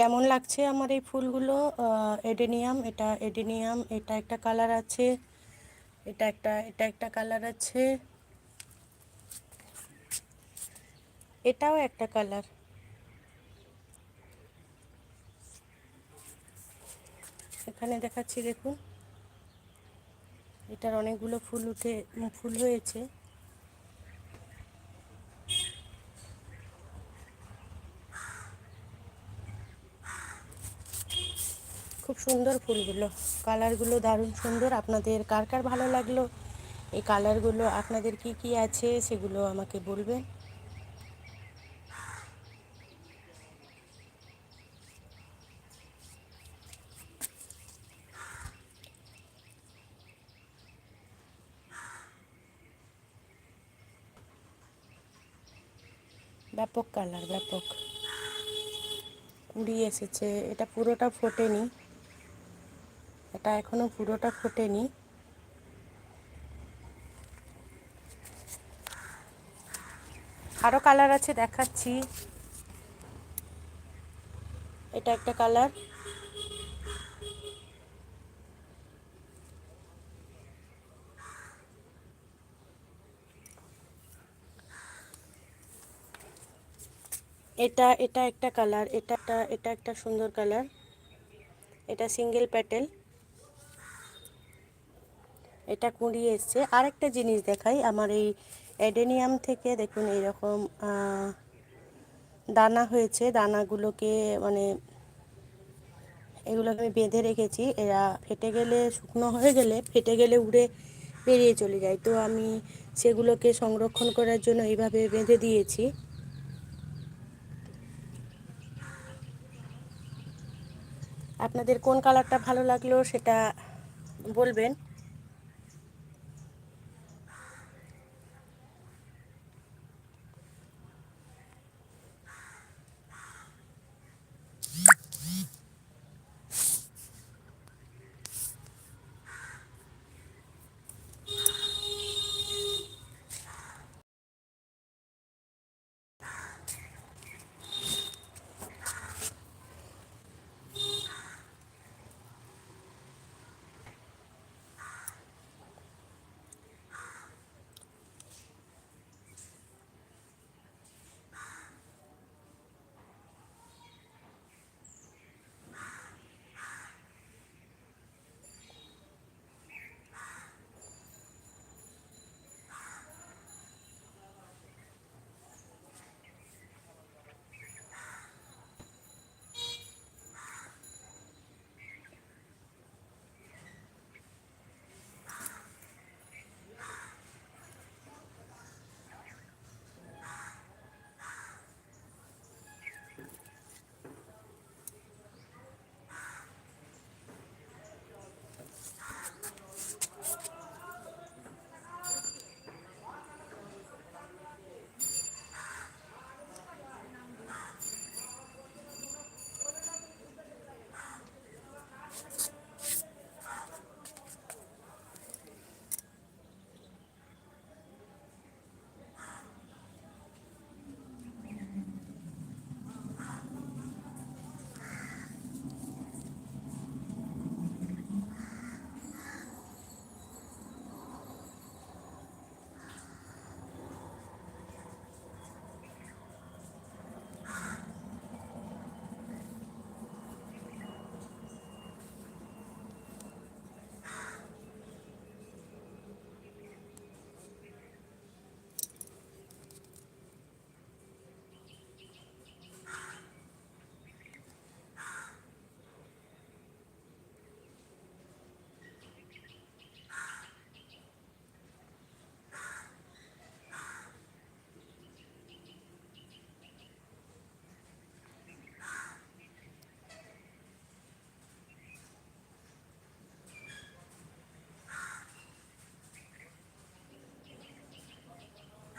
কেমন লাগছে আমার এই ফুলগুলো? এডেনিয়াম, এটা এডেনিয়াম, এটা একটা কালার আছে, এটা একটা এটা একটা কালার আছে। এটাও একটা কালার। এখানে দেখাচ্ছি, দেখুন। এটার অনেকগুলো ফুল উঠে ফুল হয়েছে। খুব সুন্দর ফুলগুলো। কালারগুলো দারুণ সুন্দর। আপনাদের কার কার ভালো লাগল? এই কালারগুলো আপনাদের কি কি আছে সেগুলো আমাকে বলবেন। ব্যাপক কালার, ব্যাপক। কুড়ি এসেছে। এটা পুরোটা ফোটেনি। এটা এখনও পুরোটা ফোটেনি। আরও কালার আছে দেখাচ্ছি। এটা একটা কালার। এটা এটা একটা কালার। এটা এটা একটা সুন্দর কালার। এটা সিঙ্গেল প্যাটেল। এটা কুড়িয়ে এসছে। আরেকটা জিনিস দেখাই, আমার এই অ্যাডেনিয়াম থেকে দেখুন এইরকম দানা হয়েছে। দানাগুলোকে মানে এগুলোকে আমি বেঁধে রেখেছি। এরা ফেটে গেলে, শুকনো হয়ে গেলে, ফেটে গেলে উড়ে বেরিয়ে চলে যায়। তো আমি সেগুলোকে সংরক্ষণ করার জন্য এইভাবে বেঁধে দিয়েছি। আপনাদের কোন কালারটা ভালো লাগল সেটা বলবেন।